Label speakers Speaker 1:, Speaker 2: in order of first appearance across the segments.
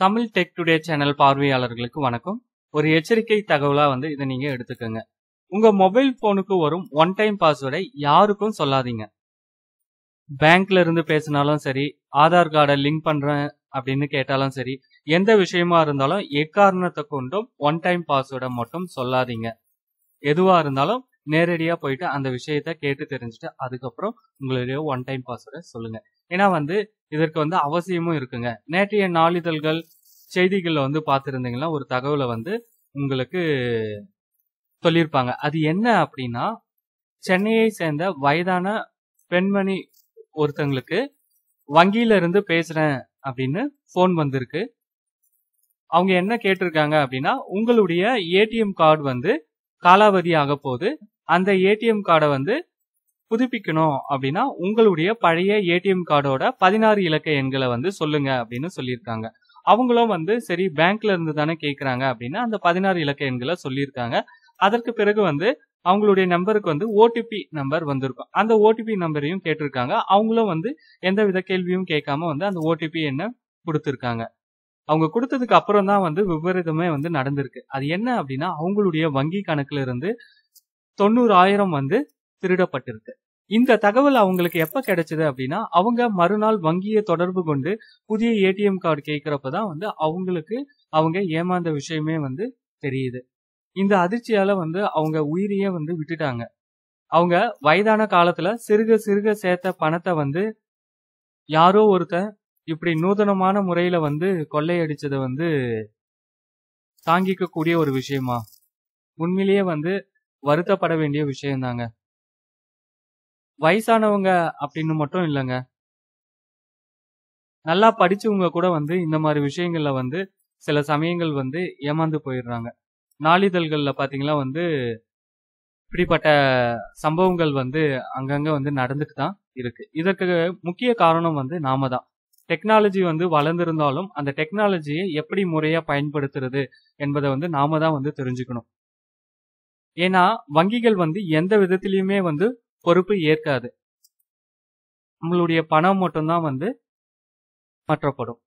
Speaker 1: Tamil tech today channel பார்வையாளர்களுக்கு வணக்கம். ஒரு எச்சரிக்கை தகவலா வந்து இதை நீங்க எடுத்துக்கோங்க. உங்க மொபைல் போனுக்கு வரும் ஒன் டைம் பாஸ்வேர்டை யாருக்கும் சொல்லாதீங்க. பேங்க்ல இருந்து பேசினாலும் சரி ஆதார் கார்டை லிங்க் பண்றேன் அப்படின்னு கேட்டாலும் சரி எந்த விஷயமா இருந்தாலும் எக்காரணத்தை கொண்டும் ஒன் டைம் பாஸ்வேர்டை மட்டும் சொல்லாதீங்க. எதுவா இருந்தாலும் நேரடியா போயிட்டு அந்த விஷயத்த கேட்டு தெரிஞ்சுட்டு அதுக்கப்புறம் உங்களுடைய ஒன் டைம் பாஸ்வேர்டை சொல்லுங்க. ஏன்னா வந்து இதற்கு வந்து அவசியமும் இருக்குங்க. நேற்றைய நாளிதழ்கள் செய்திகளில் வந்து பார்த்துருந்தீங்கன்னா ஒரு தகவலை வந்து உங்களுக்கு சொல்லியிருப்பாங்க. அது என்ன அப்படின்னா சென்னையை சேர்ந்த வயதான பெண்மணி ஒருத்தங்களுக்கு வங்கியில இருந்து பேசுறேன் அப்படின்னு ஃபோன் வந்திருக்கு. அவங்க என்ன கேட்டிருக்காங்க அப்படின்னா உங்களுடைய ஏடிஎம் கார்டு வந்து காலாவதி ஆக போகுது. அந்த ஏடிஎம் கார்டை வந்து புதுப்பிக்கணும் அப்படின்னா உங்களுடைய பழைய ஏடிஎம் கார்டோட பதினாறு இலக்க எண்களை வந்து சொல்லுங்க அப்படின்னு சொல்லியிருக்காங்க. அவங்களும் வந்து சரி பேங்க்ல இருந்து தானே கேட்குறாங்க அப்படின்னா அந்த பதினாறு இலக்க எண்களை சொல்லியிருக்காங்க. அதற்கு பிறகு வந்து அவங்களுடைய நம்பருக்கு வந்து ஓடிபி நம்பர் வந்திருக்கும். அந்த ஓடிபி நம்பரையும் கேட்டிருக்காங்க. அவங்களும் வந்து எந்த வித கேள்வியும் கேட்காம வந்து அந்த ஓடிபி என்ன கொடுத்துருக்காங்க. அவங்க கொடுத்ததுக்கு அப்புறம் தான் வந்து விபரீதமே வந்து நடந்திருக்கு. அது என்ன அப்படின்னா அவங்களுடைய வங்கி கணக்குல இருந்து தொண்ணூறாயிரம் வந்து திருடப்பட்டிருக்கு. இந்த தகவல் அவங்களுக்கு எப்ப கிடைச்சது அப்படின்னா அவங்க மறுநாள் வங்கியை தொடர்பு கொண்டு புதிய ஏடிஎம் கார்டு கேட்கிறப்ப தான் வந்து அவங்களுக்கு அவங்க ஏமாந்த விஷயமே வந்து தெரியுது. இந்த அதிர்ச்சியால வந்து அவங்க உயிரையே வந்து விட்டுட்டாங்க. அவங்க வயதான காலத்துல சிறுக சிறுக சேர்த்த பணத்தை வந்து யாரோ ஒருத்தன் இப்படி நூதனமான முறையில வந்து கொள்ளையடிச்சதை வந்து தாங்கிக்க கூடிய ஒரு விஷயமா? உண்மையிலேயே வந்து வருத்தப்பட வேண்டிய விஷயம்தாங்க வயசானவங்க அப்படின்னு மட்டும் இல்லைங்க. நல்லா படிச்சவங்க கூட வந்து இந்த மாதிரி விஷயங்கள்ல வந்து சில சமயங்கள் வந்து ஏமாந்து போயிடுறாங்க. நாளிதழ்கள்ல பார்த்தீங்கன்னா வந்து இப்படிப்பட்ட சம்பவங்கள் வந்து அங்கங்க வந்து நடந்துட்டு தான் இருக்கு. இதற்கு முக்கிய காரணம் வந்து நாம தான். டெக்னாலஜி வந்து வளர்ந்திருந்தாலும் அந்த டெக்னாலஜியை எப்படி முறையா பயன்படுத்துறது என்பதை வந்து நாம தான் வந்து தெரிஞ்சுக்கணும். ஏன்னா வங்கிகள் வந்து எந்த விதத்திலயுமே வந்து பொறுப்பு ஏற்காது. நம்மளுடைய பணம் மட்டும்தான் வந்து மாற்றப்படும்.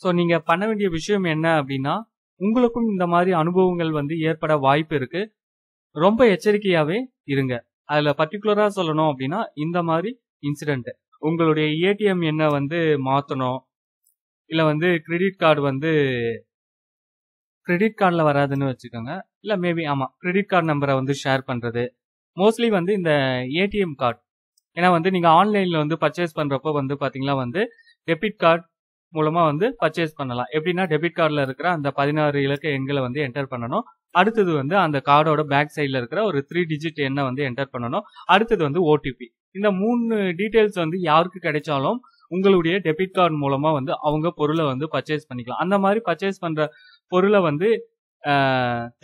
Speaker 1: ஸோ நீங்க பண்ண வேண்டிய விஷயம் என்ன அப்படின்னா உங்களுக்கும் இந்த மாதிரி அனுபவங்கள் வந்து ஏற்பட வாய்ப்பு இருக்கு. ரொம்ப எச்சரிக்கையாவே இருங்க. அதுல பர்டிகுலரா சொல்லணும் அப்படின்னா இந்த மாதிரி இன்சிடென்ட் உங்களுடைய ஏடிஎம் என்ன வந்து மாத்தணும்? இல்லை வந்து கிரெடிட் கார்டு வந்து கிரெடிட் கார்டில் வராதுன்னு வச்சுக்கோங்க. இல்லை மேபி ஆமாம் கிரெடிட் கார்டு நம்பரை வந்து ஷேர் பண்ணுறது மோஸ்ட்லி வந்து இந்த ஏடிஎம் கார்டு ஏன்னா வந்து நீங்கள் ஆன்லைனில் வந்து பர்ச்சேஸ் பண்ணுறப்போ வந்து பார்த்தீங்கன்னா வந்து டெபிட் கார்டு மூலமாக வந்து பர்ச்சேஸ் பண்ணலாம். எப்படின்னா டெபிட் கார்டில் இருக்கிற அந்த பதினாறு இலக்க எண்களை வந்து என்டர் பண்ணணும். அடுத்தது வந்து அந்த கார்டோட பேக் சைடில் இருக்கிற ஒரு த்ரீ டிஜிட் எண்ணை வந்து என்டர் பண்ணணும். அடுத்தது வந்து ஓடிபி இந்த மூணு டீட்டெயில்ஸ் வந்து யாருக்கு கிடைச்சாலும் உங்களுடைய டெபிட் கார்டு மூலமா வந்து அவங்க பொருளை வந்து பர்ச்சேஸ் பண்ணிக்கலாம். அந்த மாதிரி பர்ச்சேஸ் பண்ற பொருளை வந்து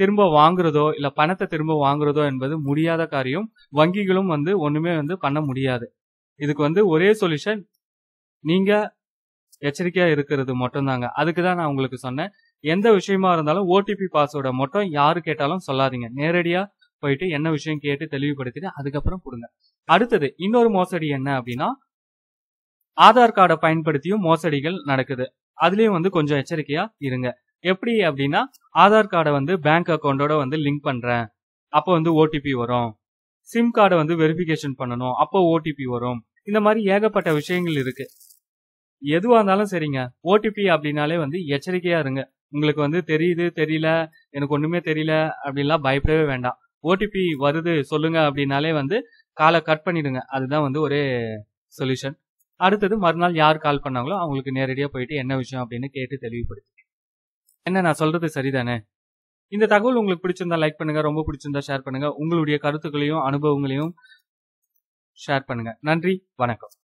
Speaker 1: திரும்ப வாங்குறதோ இல்ல பணத்தை திரும்ப வாங்குறதோ என்பது முடியாத காரியம். வங்கிகளும் வந்து ஒண்ணுமே வந்து பண்ண முடியாது. இதுக்கு வந்து ஒரே சொல்யூஷன் நீங்க எச்சரிக்கையா இருக்கிறது மட்டும்தாங்க. அதுக்கு தான் நான் உங்களுக்கு சொன்னேன். எந்த விஷயமா இருந்தாலும் ஓடிபி பாஸ்வேர்டை மட்டும் யாரு கேட்டாலும் சொல்லாதீங்க. நேரடியா போயிட்டு என்ன விஷயம் கேட்டு தெளிவுபடுத்திட்டு அதுக்கப்புறம் கொடுங்க. அடுத்தது இன்னொரு மோசடி என்ன அப்படின்னா ஆதார் கார்டை பயன்படுத்தியும் மோசடிகள் நடக்குது. அதுலயும் வந்து கொஞ்சம் எச்சரிக்கையா இருங்க. எப்படி அப்படின்னா ஆதார் கார்டை வந்து பேங்க் அக்கௌண்டோட வந்து லிங்க் பண்றேன். அப்போ வந்து ஓடிபி வரும். சிம் கார்டை வந்து வெரிஃபிகேஷன் பண்ணணும். அப்போ ஓடிபி வரும். இந்த மாதிரி ஏகப்பட்ட விஷயங்கள் இருக்கு. எதுவா இருந்தாலும் சரிங்க. ஓடிபி அப்படின்னாலே வந்து எச்சரிக்கையா இருங்க. உங்களுக்கு வந்து தெரியுது தெரியல எனக்கு ஒண்ணுமே தெரியல அப்படின்லாம் பயப்படவே வேண்டாம். ஓடிபி வருது சொல்லுங்க அப்படின்னாலே வந்து காலை கட் பண்ணிடுங்க. அதுதான் வந்து ஒரே சொல்யூஷன் அடுத்தது மறுநாள் யார் கால் பண்ணாங்களோ அவங்களுக்கு நேரடியாக போயிட்டு என்ன விஷயம் அப்படின்னு கேட்டு தெளிவுபடுத்தி என்ன நான் சொல்றது சரிதானே? இந்த தகவல் உங்களுக்கு பிடிச்சிருந்தா லைக் பண்ணுங்க ரொம்ப பிடிச்சிருந்தா ஷேர் பண்ணுங்க. உங்களுடைய கருத்துக்களையும் அனுபவங்களையும் ஷேர் பண்ணுங்க. நன்றி வணக்கம்.